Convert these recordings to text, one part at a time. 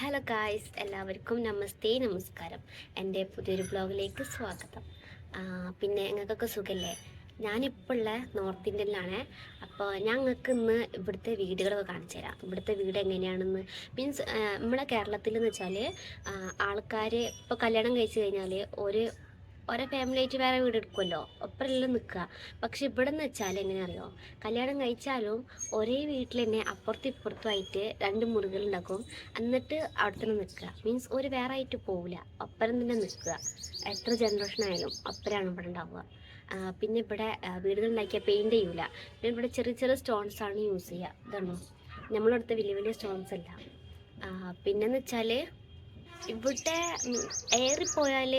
Hello guys എല്ലാവർക്കും നമസ്തേ നമസ്കാരം. എന്റെ പുതിയൊരു ബ്ലോഗിലേക്ക് സ്വാഗതം. പിന്നെ ഞങ്ങൾക്കൊക്കെ സുഖമല്ലേ ഞാനിപ്പോൾ ഉള്ള നോർത്ത് ഇന്ത്യയിലാണ് അപ്പോൾ ഞങ്ങൾക്ക് ഇന്ന് ഇവിടുത്തെ വീടുകളൊക്കെ കാണിച്ചു തരാം. ഇവിടുത്തെ വീട് എങ്ങനെയാണെന്ന്. മീൻസ് നമ്മളെ കേരളത്തിൽ എന്ന് വെച്ചാൽ ആൾക്കാർ ഇപ്പോൾ കല്യാണം കഴിച്ചു കഴിഞ്ഞാൽ ഒരു ഓരോ ഫാമിലി ആയിട്ട് വേറെ വീട് എടുക്കുമല്ലോ. ഒപ്പരെല്ലാം നിൽക്കുക. പക്ഷെ ഇവിടെ എന്ന് വെച്ചാൽ എങ്ങനെ അറിയോ കല്യാണം കഴിച്ചാലും ഒരേ വീട്ടിൽ തന്നെ അപ്പുറത്തും ഇപ്പുറത്തുമായിട്ട് രണ്ട് മുറികളുണ്ടാക്കും എന്നിട്ട് അവിടെ തന്നെ നിൽക്കുക. മീൻസ് ഒരു വേറെ ആയിട്ട് പോവില്ല. ഒപ്പരം തന്നെ നിൽക്കുക. എത്ര ജനറേഷൻ ആയാലും ഒപ്പരാണ് ഇവിടെ ഉണ്ടാവുക. പിന്നെ ഇവിടെ വീടുകൾ ഉണ്ടാക്കിയാൽ പെയിന്റ് ചെയ്യൂല. പിന്നെ ഇവിടെ ചെറിയ ചെറിയ സ്റ്റോൺസ് ആണ് യൂസ് ചെയ്യുക. ഇതാണോ? നമ്മളെടുത്ത് വലിയ വലിയ സ്റ്റോൺസ് അല്ല. പിന്നെന്ന് വെച്ചാൽ ഇവിടെ ഏറിപ്പോയാൽ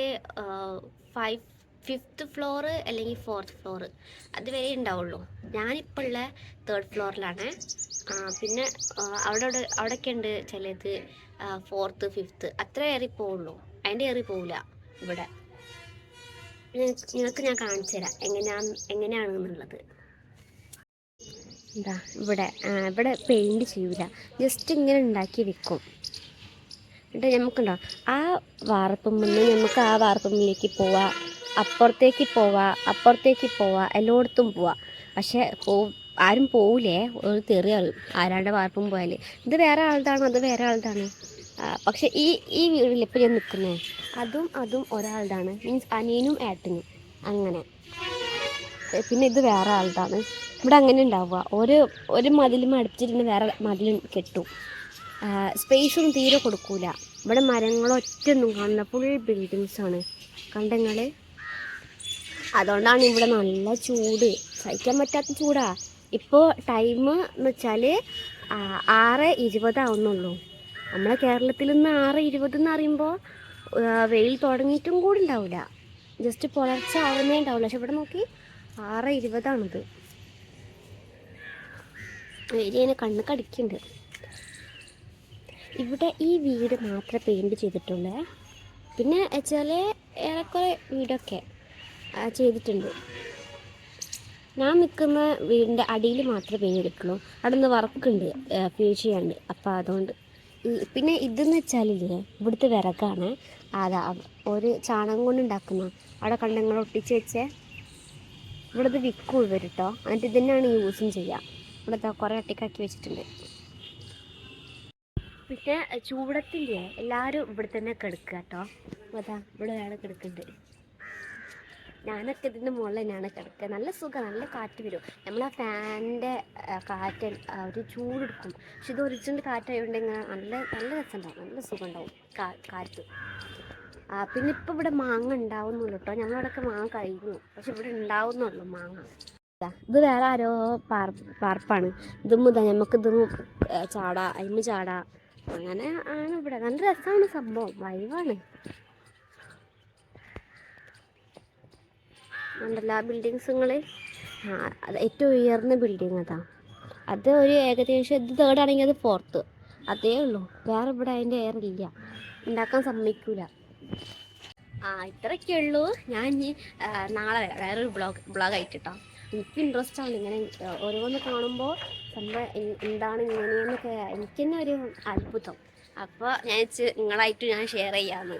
ഫൈവ് ഫിഫ്ത്ത് ഫ്ലോർ അല്ലെങ്കിൽ ഫോർത്ത് ഫ്ലോർ അതുവരെ ഉണ്ടാവുള്ളൂ. ഞാനിപ്പോൾ ഉള്ള തേർഡ് ഫ്ലോറിലാണ് പിന്നെ അവിടെ അവിടെ അവിടെയൊക്കെ ഉണ്ട് ചിലത് ഫോർത്ത് ഫിഫ്ത്ത് അത്ര ഏറി പോവുള്ളൂ അതിന്റെ ഏറി പോവില്ല ഇവിടെ നിങ്ങൾക്ക് ഞാൻ കാണിച്ചു തരാം. എങ്ങനെയാണ് എങ്ങനെയാണെന്നുള്ളത്. എന്താ ഇവിടെ ഇവിടെ പെയിന്റ് ചെയ്യൂല. ജസ്റ്റ് ഇങ്ങനെ ഉണ്ടാക്കി വെക്കും. എന്നിട്ട് നമുക്കുണ്ടോ ആ വാർപ്പുമ്പിന്ന് നമുക്ക് ആ വാർപ്പുമ്പിലേക്ക് പോവാം. അപ്പുറത്തേക്ക് പോവാ അപ്പുറത്തേക്ക് പോവാ എല്ലായിടത്തും പോവാ. പക്ഷെ പോ ആരും പോവില്ലേ ഒരു തെറി അറിയും ആരാണ്ട് വാർപ്പും പോയാൽ ഇത് വേറെ ആളുടെ അത് വേറെ ആളുടെ പക്ഷേ ഈ ഈ വീട്ടിൽ ഇപ്പം ഞാൻ നിൽക്കുന്നത് അതും അതും ഒരാളുടെ മീൻസ് അനിയനും ഏട്ടനും. അങ്ങനെ. പിന്നെ ഇത് വേറെ ആളുടെ ഇവിടെ അങ്ങനെ ഉണ്ടാവുക. ഒരു ഒരു മതിലും അടുപ്പിച്ചിട്ട് വേറെ മതിലും കെട്ടും. സ്പേസ് തീരെ കൊടുക്കൂല. ഇവിടെ മരങ്ങളൊറ്റൊന്നും കാണുന്ന ഫുൾ ബിൽഡിങ്സാണ് കണ്ടങ്ങൾ അതുകൊണ്ടാണ് ഇവിടെ നല്ല ചൂട്. സഹിക്കാൻ പറ്റാത്ത ചൂടാ. ഇപ്പോൾ ടൈം എന്ന് വെച്ചാൽ ആറ് ഇരുപതാവുന്നുള്ളൂ നമ്മളെ കേരളത്തിൽ നിന്ന് ആറ് ഇരുപത് എന്ന് പറയുമ്പോൾ വെയിൽ തുടങ്ങിയിട്ടും കൂടി ഉണ്ടാവില്ല ജസ്റ്റ് പുലർച്ചെ ആവുന്നേ ഉണ്ടാവില്ല പക്ഷെ ഇവിടെ നോക്കി ആറ് ഇരുപതാണിത്. ഏരിയനെ കണ്ണ് കടിക്കുന്നുണ്ട്. ഇവിടെ ഈ വീട് മാത്രം പെയിന്റ് ചെയ്തിട്ടുള്ളേ. പിന്നെ വെച്ചാൽ ഏറെക്കുറെ വീടൊക്കെ ചെയ്തിട്ടുണ്ട്. ഞാൻ നിൽക്കുന്ന വീടിന്റെ അടിയിൽ മാത്രമേ പെയിന്റ് എടുക്കുള്ളൂ അവിടെ നിന്ന് വർക്കുണ്ട് ഫിനിഷ് ചെയ്യാണ്ട്. അപ്പോൾ അതുകൊണ്ട് പിന്നെ ഇതെന്ന് വെച്ചാലില്ലേ ഇവിടുത്തെ വിറകാണ്. അതാ ഒരു ചാണകം കൊണ്ട് ഉണ്ടാക്കുന്ന അവിടെ കണ്ടങ്ങൾ ഒട്ടിച്ച് വെച്ചേ ഇവിടെ ഇത് വിൽക്കും ഇവർ കേട്ടോ എന്നിട്ട് ഇതന്നെയാണ് യൂസും ചെയ്യുക ഇവിടുത്തെ കുറേ ഒട്ടിക്കാക്കി വെച്ചിട്ടുണ്ട്. പിന്നെ ചൂടത്തില്ലേ എല്ലാവരും ഇവിടെ തന്നെ കിടക്കുക കേട്ടോ. അതാ ഇവിടെ ഒരാൾ കിടക്കുന്നുണ്ട്. ഞാനൊക്കെ ഇതിന്റെ മുകളിൽ തന്നെയാണ് കിടക്കുക. നല്ല സുഖം നല്ല കാറ്റ് വരും. നമ്മൾ ആ ഫാനിന്റെ കാറ്റ് ഒരു ചൂടെടുക്കും. പക്ഷെ ഇത് ഒറിജിനൽ കാറ്റായതുകൊണ്ട് ഇങ്ങനെ നല്ല നല്ല രസമുണ്ടാവും. നല്ല സുഖം ഉണ്ടാവും കാറ്റ്. ആ, പിന്നെ ഇപ്പം ഇവിടെ മാങ്ങ ഉണ്ടാവുന്നുള്ളൂ കേട്ടോ. ഞങ്ങളവിടെയൊക്കെ മാങ്ങ കഴിഞ്ഞു പക്ഷെ ഇവിടെ ഉണ്ടാവുന്നുള്ളൂ മാങ്ങ. ഇതാ, വേറെ ആരോ പാർ പാർപ്പാണ്. ഇതും ഇതാ നമുക്ക് ഇതും ചാടാ അയിമ ചാടാ. അങ്ങനെ ആണ് ഇവിടെ. നല്ല രസമാണ് സംഭവം. വൈവാണ്. നല്ല ബിൽഡിങ്സുകൾ ആ അത് ഏറ്റവും ഉയർന്ന ബിൽഡിങ് അതാ. അത് ഒരു ഏകദേശം ഇത് തേർഡ് ആണെങ്കിൽ അത് ഫോർത്ത് അതേ ഉള്ളൂ. വേറെ ഇവിടെ അതിന്റെ എയർ ഇല്ല. ഉണ്ടാക്കാൻ സമ്മതിക്കൂല. ആ ഇത്രയൊക്കെ ഉള്ളൂ ഞാൻ ഇനി നാളെ വരാം. വേറൊരു ബ്ലോഗ് ബ്ലോഗ് ആയിട്ട് കേട്ടോ. എനിക്ക് ഇൻട്രസ്റ്റ് ആണ്. ഇങ്ങനെ ഓരോന്ന് കാണുമ്പോൾ സംഭവം എന്താണ് ഇങ്ങനെയെന്നൊക്കെ എനിക്ക് തന്നെ ഒരു അത്ഭുതം. അപ്പോൾ ഞാൻ വെച്ച് നിങ്ങളായിട്ട് ഞാൻ ഷെയർ ചെയ്യാമെന്ന്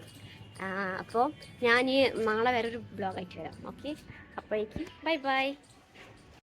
അപ്പോൾ ഞാൻ നാളെ വേറൊരു ബ്ലോഗ് ആയിട്ട് വരാം. ഓക്കെ അപ്പോഴേക്കും ബൈ ബൈ